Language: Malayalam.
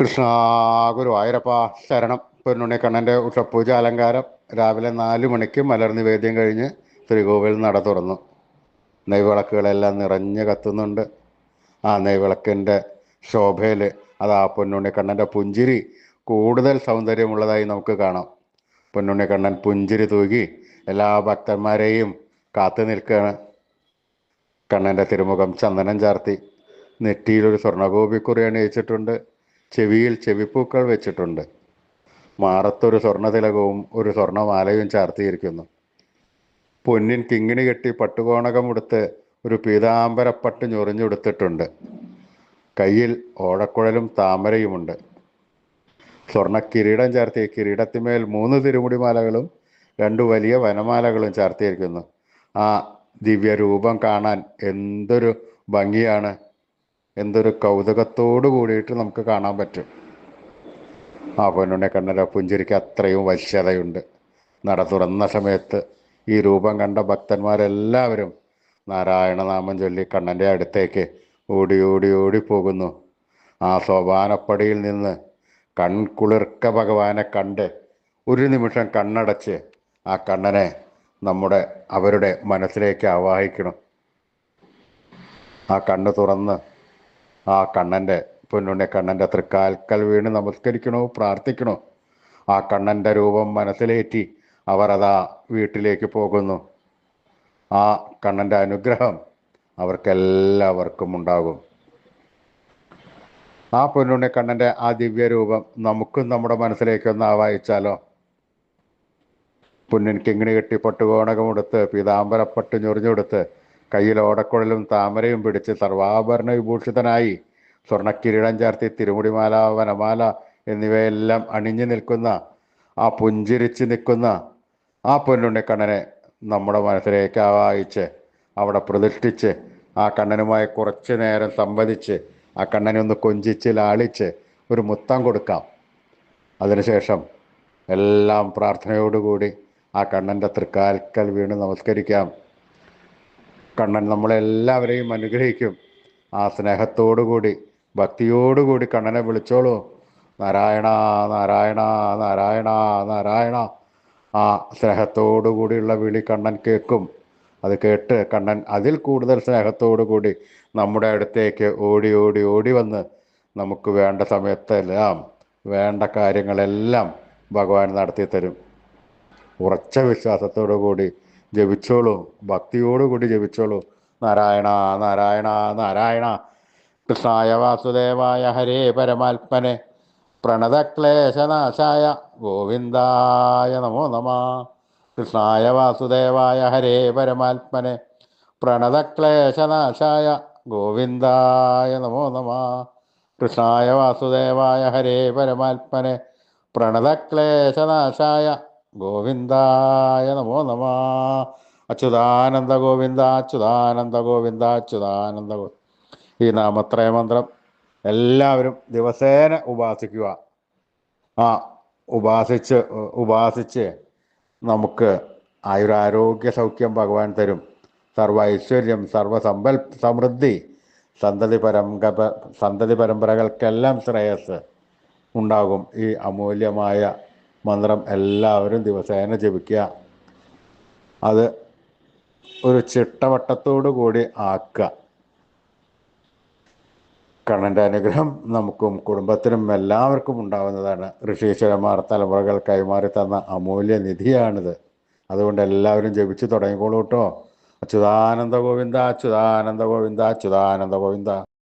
കൃഷ്ണ ഗുരു ആയിരപ്പ ശരണം. പൊന്നുണ്ണിക്കണ്ണന്റെ ഉഷപ്പൂജ അലങ്കാരം. രാവിലെ നാല് മണിക്ക് മലർ നിവേദ്യം കഴിഞ്ഞ് ശ്രീകോവിൽ നട തുറന്നു. നെയ്വിളക്കുകളെല്ലാം നിറഞ്ഞു കത്തുന്നുണ്ട്. ആ നെയ്വിളക്കിന്റെ ശോഭയിൽ അത് ആ പൊന്നുണ്ണിക്കണ്ണന്റെ പുഞ്ചിരി കൂടുതൽ സൗന്ദര്യമുള്ളതായി നമുക്ക് കാണാം. പൊന്നുണ്ണിക്കണ്ണൻ പുഞ്ചിരി തൂകി എല്ലാ ഭക്തന്മാരെയും കാത്തു നിൽക്കുകയാണ്. കണ്ണന്റെ തിരുമുഖം ചന്ദനം ചാർത്തി. നെറ്റിയിലൊരു സ്വർണഗോപിക്കുറി അണിയിച്ചിട്ടുണ്ട്. ചെവിയിൽ ചെവിപ്പൂക്കൾ വെച്ചിട്ടുണ്ട്. മാറത്തൊരു സ്വർണതിലകവും ഒരു സ്വർണമാലയും ചാർത്തിയിരിക്കുന്നു. പൊന്നിൻ കിങ്ങിണി കെട്ടി പട്ടുകോണകമുടുത്ത് ഒരു പീതാംബരപ്പട്ട് ഞൊറിഞ്ഞുടുത്തിട്ടുണ്ട്. കയ്യിൽ ഓടക്കുഴലും താമരയുമുണ്ട്. സ്വർണ കിരീടം ചാർത്തിയ കിരീടത്തിന്മേൽ മൂന്ന് തിരുമുടിമാലകളും രണ്ട് വലിയ വനമാലകളും ചാർത്തിയിരിക്കുന്നു. ആ ദിവ്യരൂപം കാണാൻ എന്തൊരു ഭംഗിയാണ്. എന്തൊരു കൗതുകത്തോടു കൂടിയിട്ട് നമുക്ക് കാണാൻ പറ്റും. ആ പൊന്നുണ്ണെ കണ്ണര പുഞ്ചിരിക്ക് അത്രയും വശ്യതയുണ്ട്. നട തുറന്ന സമയത്ത് ഈ രൂപം കണ്ട ഭക്തന്മാരെല്ലാവരും നാരായണനാമം ചൊല്ലി കണ്ണന്റെ അടുത്തേക്ക് ഓടി ഓടി ഓടി പോകുന്നു. ആ സോപാനപ്പടിയിൽ നിന്ന് കൺകുളിർക്ക ഭഗവാനെ കണ്ട് ഒരു നിമിഷം കണ്ണടച്ച് ആ കണ്ണനെ നമ്മുടെ അവരുടെ മനസ്സിലേക്ക് ആവാഹിക്കണം. ആ കണ്ണ് തുറന്ന് ആ കണ്ണന്റെ പൊന്നുണ്ണി കണ്ണന്റെ തൃക്കാൽക്കൽ വീണ് നമസ്കരിക്കണോ പ്രാർത്ഥിക്കണോ? ആ കണ്ണന്റെ രൂപം മനസ്സിലേറ്റി അവർ അതാ വീട്ടിലേക്ക് പോകുന്നു. ആ കണ്ണന്റെ അനുഗ്രഹം അവർക്കെല്ലാവർക്കും ഉണ്ടാകും. ആ പൊന്നുണ്ണി കണ്ണന്റെ ആ ദിവ്യരൂപം നമുക്കും നമ്മുടെ മനസ്സിലേക്ക് ഒന്ന് ആവാഹിച്ചാലോ? പൊന്നിൻ കിങ്ങിണി കെട്ടി പട്ടുകോണകമെടുത്ത് പീതാംബരപ്പട്ട് ഞൊറിഞ്ഞെടുത്ത് കയ്യിൽ ഓടക്കുഴലും താമരയും പിടിച്ച് സർവാഭരണ വിഭൂഷിതനായി സ്വർണക്കിരീടം ചേർത്തി തിരുമുടിമാല വനമാല എന്നിവയെല്ലാം അണിഞ്ഞു നിൽക്കുന്ന ആ പുഞ്ചിരിച്ച് നിൽക്കുന്ന ആ പൊന്നുണ്ണിക്കണ്ണനെ നമ്മുടെ മനസ്സിലേക്ക് ആവാഹിച്ച് അവിടെ പ്രതിഷ്ഠിച്ച് ആ കണ്ണനുമായി കുറച്ച് നേരം സംവദിച്ച് ആ കണ്ണനെ ഒന്ന് കൊഞ്ചിച്ച് ലാളിച്ച് ഒരു മുത്തം കൊടുക്കാം. അതിനുശേഷം എല്ലാം പ്രാർത്ഥനയോടുകൂടി ആ കണ്ണന്റെ തൃക്കാൽക്കൽ വീണ് നമസ്കരിക്കാം. കണ്ണൻ നമ്മളെല്ലാവരെയും അനുഗ്രഹിക്കും. ആ സ്നേഹത്തോടുകൂടി ഭക്തിയോടുകൂടി കണ്ണനെ വിളിച്ചോളൂ. നാരായണ നാരായണ നാരായണ നാരായണ. ആ സ്നേഹത്തോടു കൂടിയുള്ള വിളി കണ്ണൻ കേൾക്കും അത് കേട്ട് കണ്ണൻ അതിൽ കൂടുതൽ സ്നേഹത്തോടു കൂടി നമ്മുടെ അടുത്തേക്ക് ഓടി ഓടി ഓടി വന്ന് നമുക്ക് വേണ്ട സമയത്തെല്ലാം വേണ്ട കാര്യങ്ങളെല്ലാം ഭഗവാൻ നടത്തി തരും ഉറച്ച വിശ്വാസത്തോടു കൂടി ജപിച്ചോളൂ. ഭക്തിയോടുകൂടി ജപിച്ചോളൂ. നാരായണ നാരായണ നാരായണ. കൃഷ്ണായ വാസുദേവായ ഹരേ പരമാത്മനെ. പ്രണതക്ലേശനാശായ ഗോവിന്ദായ നമോ നമ. കൃഷ്ണായ വാസുദേവായ ഹരേ പരമാത്മനെ. പ്രണതക്ലേശനാശായ ഗോവിന്ദായ നമോ നമ. കൃഷ്ണായ വാസുദേവായ ഹരേ പരമാത്മനെ. പ്രണതക്ലേശനാശായ ഗോവിന്ദായ നമോ നമ. അച്യുതാനന്ദ ഗോവിന്ദ അച്യുതാനന്ദ ഗോവിന്ദ അച്യുതാനന്ദ ഗോ ഈ നാമത്രയ മന്ത്രം എല്ലാവരും ദിവസേന ഉപാസിക്കുക. ആ ഉപാസിച്ച് ഉപാസിച്ച് നമുക്ക് ആയുരാരോഗ്യ സൗഖ്യം ഭഗവാൻ തരും. സർവ ഐശ്വര്യം സർവസമ്പൽ സമൃദ്ധി സന്തതി പരമ്പ സന്തതി പരമ്പരകൾക്കെല്ലാം ശ്രേയസ് ഉണ്ടാകും. ഈ അമൂല്യമായ മന്ത്രം എല്ലാവരും ദിവസേന ജപിക്കുക. അത് ഒരു ചിട്ടവട്ടത്തോടു കൂടി ആക്കുക. കണ്ണന്റെ അനുഗ്രഹം നമുക്കും കുടുംബത്തിനും എല്ലാവർക്കും ഉണ്ടാവുന്നതാണ്. ഋഷീശ്വരന്മാർ തലമുറകൾ കൈമാറി തന്ന അമൂല്യ നിധിയാണിത്. അതുകൊണ്ട് എല്ലാവരും ജപിച്ചു തുടങ്ങിക്കോളൂ കേട്ടോ. അച്യുതാനന്ദ ഗോവിന്ദ അച്യുതാനന്ദ ഗോവിന്ദ അച്യുതാനന്ദ ഗോവിന്ദ.